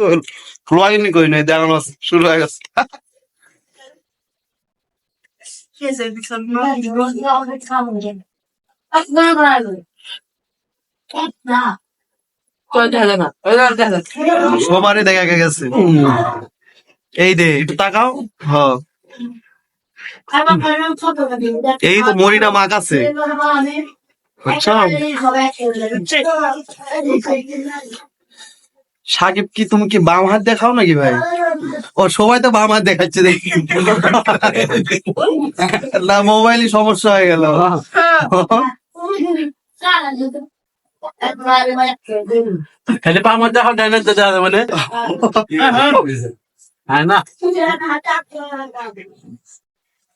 তো ফ্লোয়াইনি কই নাই দেখানো শুরু হয়ে গেছে। সবারই দেখা গেছে। এই দে, একটু তাকাও। হ এই তো মরিনা মাছ আছে। আচ্ছা। সাকিব কি তুমি কি বাম হাত দেখাও নাকি ভাই? ও সবাই তো বাম হাত দেখাচ্ছে দেখি। না মোবাইলই সমস্যা হয়ে গেল। খালি পা আমার দেখা দেয় না তো মানে? হ্যাঁ না?